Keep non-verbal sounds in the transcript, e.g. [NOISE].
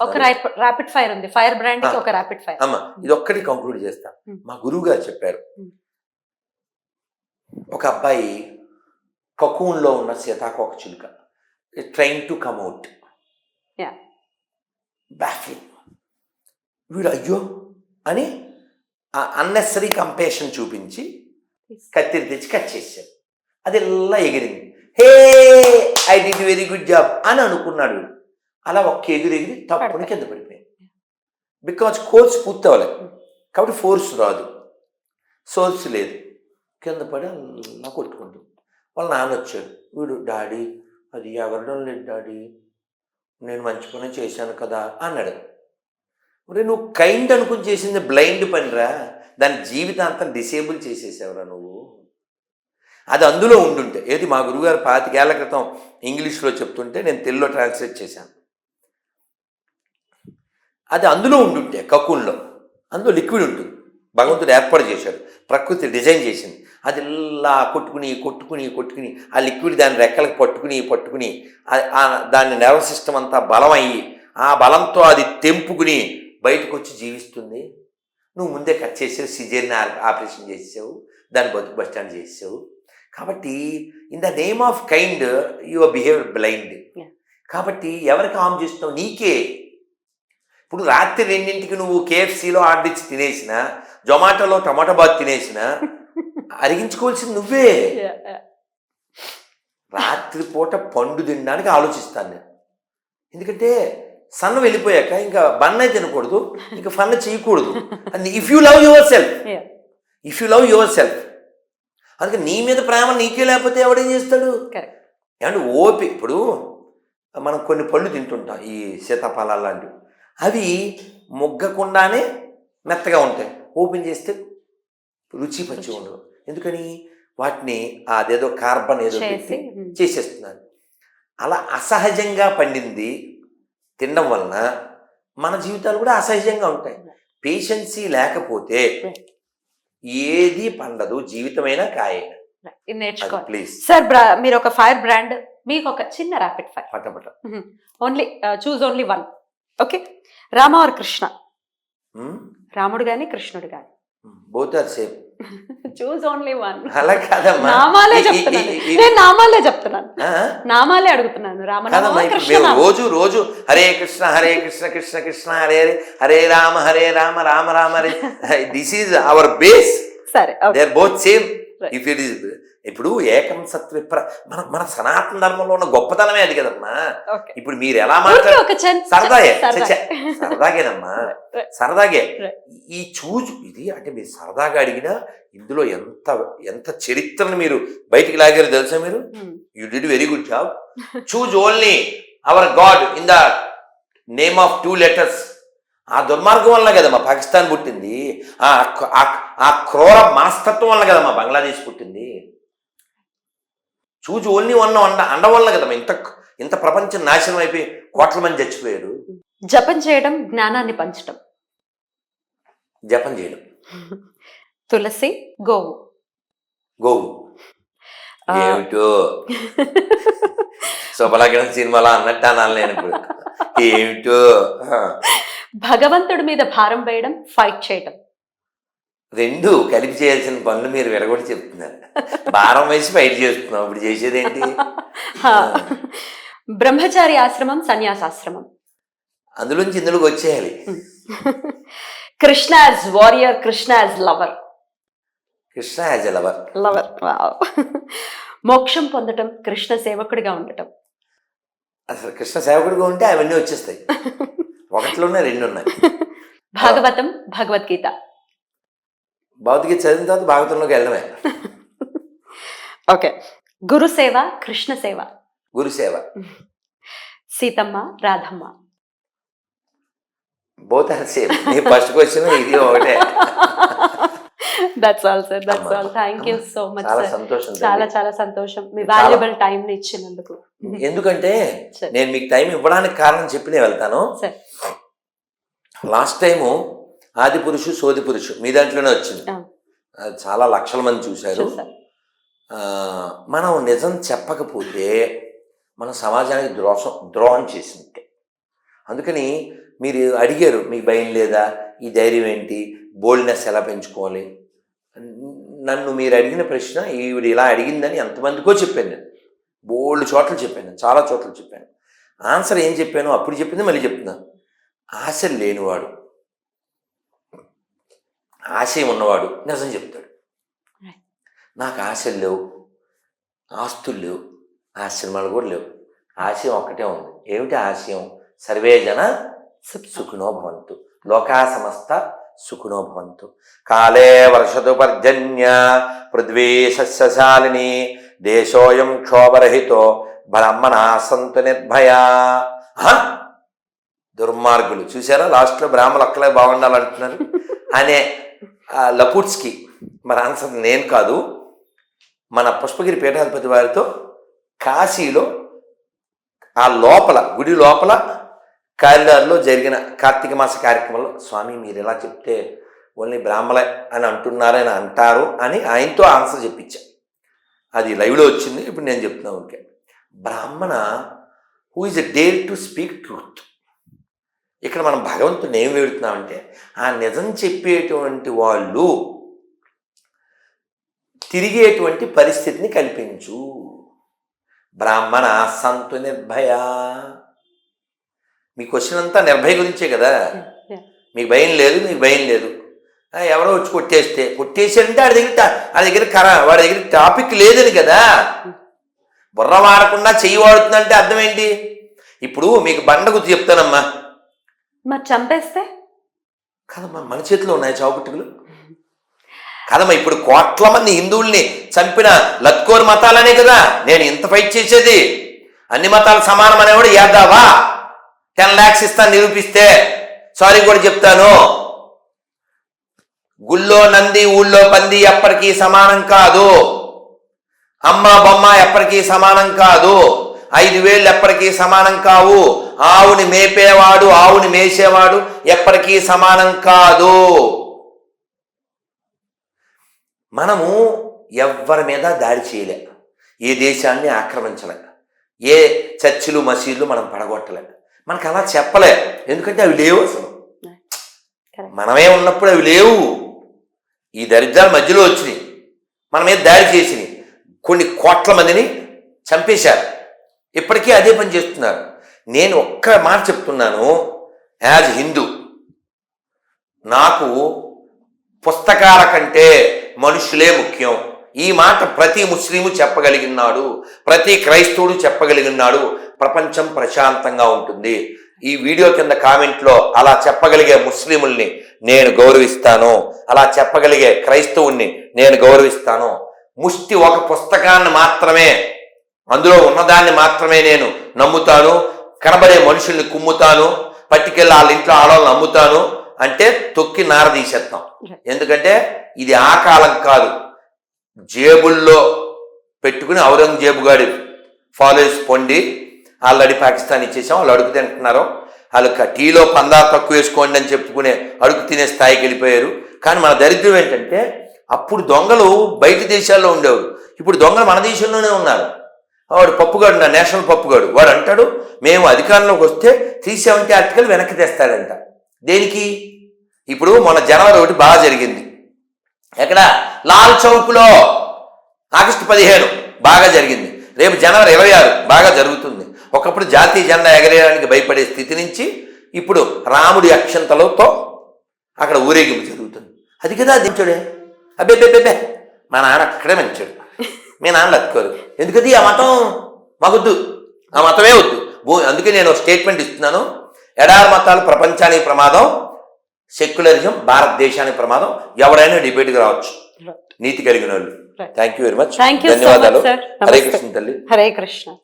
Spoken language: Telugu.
ఒక ర్యాపిడ్ ఫైర్ ఉంది. Fire brand. ఒక ఫైర్ అమ్మ ఇది ఒక్కటి కంక్లూడ్ చేస్తా. మా గురువు గారు చెప్పారు. ఒక అబ్బాయి కకూన్లో ఉన్న సీతాకోక చిలుక. Train to Yeah. బ్యాఫింగ్ వీడు అయ్యో అని అన్నెసరీ కంపేషన్ చూపించి కత్తిరి తెచ్చి కట్ చేశాడు. అది ఇలా ఎగిరింది. Hey I did very good job అని అనుకున్నాడు వీడు. అలా ఒక్క ఎగిరి ఎగిరి తప్పుని. కింద పడిపోయింది బికాజ్ కోర్స్ పూర్తి అవ్వలేదు కాబట్టి ఫోర్స్ రాదు. సోర్స్ లేదు. కింద పడి అలా కొట్టుకుంటుంది. వాళ్ళ నాన్న వచ్చాడు. వీడు డాడీ అది ఎగరడం లేదు డాడీ. నేను మంచి పని చేశాను కదా అన్నాడు. ఒరే నువ్వు కైండ్ అనుకుని చేసింది బ్లైండ్ పనిరా? దాని జీవితాంతం డిసేబుల్ చేసేసావురా నువ్వు? అది అందులో ఉండుంటే ఏది మా గురువుగారు పాతికేళ్ళ క్రితం ఇంగ్లీష్లో చెప్తుంటే నేను తెలుగులో ట్రాన్స్లేట్ చేశాను. అది అందులో ఉండుంటే కక్కున్లో అందులో లిక్విడ్ ఉంటుంది. భగవంతుడు ఏర్పాటు చేశాడు. ప్రకృతి డిజైన్ చేసింది. అది ఇలా కొట్టుకుని కొట్టుకుని కొట్టుకుని ఆ లిక్విడ్ దాని రెక్కలకు పట్టుకుని పట్టుకుని దాని నర్వ్ సిస్టమ్ అంతా బలం అయ్యి ఆ బలంతో అది తెంపుకుని బయటకు వచ్చి జీవిస్తుంది. నువ్వు ముందే కట్ చేసావు సిజేరియన్ ఆపరేషన్ చేసావు దాన్ని బతుకు బస్ స్టాండ్ చేసావు కాబట్టి in the name of kind your behaviour blind. కాబట్టి ఎవరికి హామ్ చేస్తున్నావు? నీకే. ఇప్పుడు రాత్రి రెండింటికి నువ్వు కేఎఫ్సీలో ఆర్డర్ ఇచ్చి తినేసిన జొమాటోలో టమాటో బాత్ తినేసిన అరిగించుకోవాల్సింది నువ్వే. రాత్రి పూట పండు తినడానికి ఆలోచిస్తాను నేను. ఎందుకంటే సన్న వెళ్ళిపోయాక ఇంకా బన్న తినకూడదు ఇంకా ఫన్ చేయకూడదు. If you love yourself. If you love yourself అందుకే నీ మీద ప్రేమ నీకే లేకపోతే ఎవడేం చేస్తాడు. ఏమంటే ఓపి ఇప్పుడు మనం కొన్ని పళ్ళు తింటుంటాం ఈ సీతాఫలాలు లాంటివి. అవి మొగ్గకుండానే మెత్తగా ఉంటాయి. ఓపెన్ చేస్తే రుచి పచ్చి ఉండదు. ఎందుకని? వాటిని అదేదో కార్బన్ ఏదో చేసి పెట్టి. చేసేస్తున్నారు. అలా అసహజంగా పండింది తినడం వలన మన జీవితాలు కూడా అసహజంగా ఉంటాయి. పేషెన్సీ లేకపోతే ఏది పండదు జీవితమైన కాయైన. ఇది నేర్చుకోవాలి ప్లీజ్ సార్ మీరు ఒక ఫైర్ బ్రాండ్ మీకు ఒక చిన్న rapid fire only choose only one okay Rama or Krishna. రాముడు గాని కృష్ణుడు గాని. Both are same choose only one అలా కాదమ్మా. నామాలే చెప్తున్నాను. నేను నామాలే చెప్తున్నాను? నామాలే అడుగుతున్నాను. మేము రోజు రోజు Hare Krishna Hare Krishna Krishna Krishna Hare Hare Hare Rama Hare Rama Rama Rama Hare. This is our base సరే they are both same. If it is ఇప్పుడు ఏకం సత్విప్ర మన మన సనాతన ధర్మంలో ఉన్న గొప్పతనమే అది కదమ్మా ఇప్పుడు మీరు ఎలా ఊరికే మాట్లాడు ఒక చిన్న సరదాయే సరదా. చచ్చ. సరదాగేనమ్మా. [LAUGHS] సరదాగే. ఈ చూజు ఇది అంటే మీరు సరదాగా అడిగినా ఇందులో ఎంత ఎంత చరిత్రను మీరు బయటికి లాగారు తెలుసా మీరు. You did very good job choose only our god in the name of two letters ఆ దుర్మార్గం వల్ల కదమ్మా పాకిస్తాన్ పుట్టింది ఆ క్రూర మనస్తత్వం వల్ల కదమ్మా బంగ్లాదేశ్ పుట్టింది చూజ్ ఓన్లీ వన్ అండ అండ వల్ల కదమ్మా ఇంత ఇంత ప్రపంచం నాశనం అయిపోయి కోట్ల మంది చచ్చిపోయారు. జపం చేయడం జ్ఞానాన్ని పంచడం. జపం చేయడం. తులసి గోవు. గోవు. ఏమిటో? శుభలగ్నం సినిమాలో అన్నట్టు అనాలి నేను ఇప్పుడు. ఏమిటో. భగవంతుడి మీద భారం వేయడం ఫైట్ చేయడం రెండు కలిపి చేయాల్సిన పనులు మీరు విడగొట్టి చెప్తున్నారు. భారం వేసి బయట చేస్తున్నాం ఇప్పుడు చేసేదేంటి. బ్రహ్మచారి ఆశ్రమం సన్యాసాశ్రమం. అందులోంచి ఇందులోకి వచ్చేయాలి. Krishna as warrior Krishna as lover. Krishna as lover. Lover. మోక్షం పొందటం కృష్ణ సేవకుడిగా ఉండటం. అసలు కృష్ణ సేవకుడిగా ఉంటే అవన్నీ వచ్చేస్తాయి. [LAUGHS] ఒకటిలో ఉన్నాయి రెండు ఉన్నాయి భాగవతం భగవద్గీత. భౌతిక చదివిన తర్వాత భాగవతంలోకి వెళ్ళడమే. [LAUGHS] ఓకే. గురు సేవ కృష్ణ సేవ. గురు సేవ. Seethamma Radhamma. Both are same నీ ఫస్ట్ క్వశ్చన్ ఇది ఒకటే. That's all sir that's. All thank you so much చాలా సంతోషం చాలా. చాలా సంతోషం. మీ వాల్యుబుల్ టైం ని ఇచ్చినందుకు. [LAUGHS] ఎందుకంటే. నేను మీకు టైం ఇవ్వడానికి కారణం చెప్పి నేను వెళ్తాను. లాస్ట్ టైము ఆది పురుషు సోది పురుషు. మీ దాంట్లోనే వచ్చింది. చాలా లక్షల మంది చూశారు. మనం నిజం చెప్పకపోతే మన సమాజానికి ద్రోహం ద్రోహం చేసింది అందుకని మీరు అడిగారు మీకు భయం లేదా? ఈ ధైర్యం ఏంటి? బోల్డ్నెస్ ఎలా పెంచుకోవాలి? నన్ను మీరు అడిగిన ప్రశ్న ఈవిడ ఇలా అడిగిందని ఎంతమందికో చెప్పాను నేను. బోల్డ్ చోట్ల చెప్పాను చాలా చోట్ల చెప్పాను. ఆన్సర్ ఏం చెప్పాను అప్పుడు చెప్పింది మళ్ళీ చెప్తున్నాను ఆశ లేనివాడు. ఆశయం ఉన్నవాడు నిజం చెప్తాడు. నాకు ఆశలు లేవు ఆస్తులు లేవు ఆశ్రమాలు కూడా లేవు. ఆశయం ఒక్కటే ఉంది. ఏమిటి ఆశయం? సర్వే జన సుఖి సుఖినో భవంతు. లోకా సమస్త సుఖినో భవంతు. కాలే వర్షతు పర్జన్య పృథ్వీ సస్యశాలిని దేశోయం క్షోభరహితో బ్రాహ్మణా సంతు నిర్భయా! దుర్మార్గులు చూసారా? లాస్ట్లో బ్రాహ్మణులు ఒక్కలే బాగుండాలంటున్నారు. అనే ఆ లపుట్స్కి మన ఆన్సర్ నేను కాదు మన పుష్పగిరి పీఠాధిపతి వారితో కాశీలో ఆ లోపల గుడి లోపల కారిడార్లో జరిగిన కార్తీక మాస కార్యక్రమంలో స్వామి మీరు ఎలా చెప్తే ఓన్లీ బ్రాహ్మణ అని అంటున్నారని అంటారు అని ఆయనతో ఆన్సర్ చెప్పించా. అది లైవ్లో వచ్చింది ఇప్పుడు నేను చెప్తున్నాను ఓకే బ్రాహ్మణ who is a dare to speak truth ఇక్కడ మనం భగవంతుని ఏం వేడుతున్నామంటే ఆ నిజం చెప్పేటువంటి వాళ్ళు తిరిగేటువంటి పరిస్థితిని కల్పించు. బ్రాహ్మణ సంతు నిర్భయ. మీ క్వశ్చన్ అంతా నిర్భయ గురించే కదా. మీకు భయం లేదు మీకు భయం లేదు. ఆ, ఎవరో వచ్చి కొట్టేస్తే కొట్టేసారంటే ఆడి దగ్గర ఆడి దగ్గర కర వాడి దగ్గర టాపిక్ లేదని కదా? బుర్ర వాడకుండా చెయ్యి వాడుతుందంటే అర్థం ఏంటి? ఇప్పుడు మీకు బండ గుర్తు చెప్తానమ్మా. మరి చంపేస్తే? కదమ్మా మన చేతిలో ఉన్నాయి చావుపుట్టుకులు కదమ్మా ఇప్పుడు కోట్ల మంది హిందువుల్ని చంపిన లత్కోర్ మతాలనే కదా నేను ఇంత ఫైట్ చేసేది. అన్ని మతాలు సమానం అనేవాడు యాదావా? టెన్ ల్యాక్స్ ఇస్తాను నిరూపిస్తే సారీ కూడా చెప్తాను. గుళ్ళో నంది ఊళ్ళో పంది ఎప్పటికీ సమానం కాదు. అమ్మ బొమ్మ ఎప్పటికీ సమానం కాదు. ఐదు వేళ్ళు ఎప్పటికీ సమానం కావు. ఆవుని మేపేవాడు ఆవుని మేసేవాడు ఎప్పటికీ సమానం కాదు. మనము ఎవ్వరి మీద దాడి చేయలే. ఏ దేశాన్ని ఆక్రమించలే. ఏ చర్చిలు మసీదులు మనం పడగొట్టలే. మనకు అలా చెప్పలే. ఎందుకంటే అవి లేవు అసలు. మనమే ఉన్నప్పుడు అవి లేవు. ఈ దరిద్రాల మధ్యలో వచ్చినాయి. మన మీద దాడి చేసినాయి. కొన్ని కోట్ల మందిని చంపేశారు. ఇప్పటికీ అదే పని చేస్తున్నారు. నేను ఒక్క మాట చెప్తున్నాను యాజ్ హిందూ. నాకు పుస్తకాల కంటే మనుషులే ముఖ్యం. ఈ మాట ప్రతి ముస్లిము చెప్పగలిగినాడు ప్రతి క్రైస్తవుడు చెప్పగలిగినాడు ప్రపంచం ప్రశాంతంగా ఉంటుంది. ఈ వీడియో కింద కామెంట్లో అలా చెప్పగలిగే ముస్లిముల్ని నేను గౌరవిస్తాను. అలా చెప్పగలిగే క్రైస్తవుణ్ణి నేను గౌరవిస్తాను. ముష్టి ఒక పుస్తకాన్ని మాత్రమే అందులో ఉన్నదాన్ని మాత్రమే నేను నమ్ముతాను. కనబడే మనుషుల్ని కుమ్ముతాను. పట్టుకెళ్ళి వాళ్ళ ఇంట్లో ఆడవాళ్ళని అమ్ముతాను అంటే తొక్కి నార తీసేస్తాం. ఎందుకంటే ఇది ఆ కాలం కాదు. జేబుల్లో పెట్టుకుని ఔరంగజేబు గాడి ఫాలోవర్స్ పొండి ఆల్రెడీ పాకిస్తాన్ ఇచ్చేసాం. వాళ్ళు అడుగు తింటున్నారు. వాళ్ళు టీలో పందా తక్కువ వేసుకోండి అని చెప్పుకునే అడుగు తినే స్థాయికి వెళ్ళిపోయారు. కానీ మన దరిద్రం ఏంటంటే అప్పుడు దొంగలు బయట దేశాల్లో ఉండేవారు. ఇప్పుడు దొంగలు మన దేశంలోనే ఉన్నారు. వాడు పప్పుగాడు నా నేషనల్ పప్పుగాడు. వాడు అంటాడు మేము అధికారంలోకి వస్తే త్రీ సెవెంటీ ఆర్టికల్ వెనక్కి తెస్తాడంట. దేనికి? ఇప్పుడు మన జనవరి ఒకటి బాగా జరిగింది. ఎక్కడ? లాల్ చౌక్లో. ఆగస్టు పదిహేను బాగా జరిగింది. రేపు జనవరి ఇరవై ఆరు బాగా జరుగుతుంది. ఒకప్పుడు జాతీయ జెండా ఎగరేయడానికి భయపడే స్థితి నుంచి ఇప్పుడు రాముడి అక్షంతలతో అక్కడ ఊరేగింపు జరుగుతుంది. అది కదా దించుడే అబ్బే బే మా నాన్న అక్కడే మంచాడు మీ నాన్న లక్కోరు ఎందుకది? ఆ మతం మాకొద్దు. ఆ మతమే వద్దు. అందుకే నేను స్టేట్మెంట్ ఇస్తున్నాను. ఎడారి మతాలు ప్రపంచానికి ప్రమాదం సెక్యులరిజం భారతదేశానికి ప్రమాదం. ఎవరైనా డిబేట్కి రావచ్చు. నీతి కలిగిన వాళ్ళు. థ్యాంక్ యూ వెరీ మచ్ ధన్యవాదాలు. హరే కృష్ణ తల్లి. హరే కృష్ణ.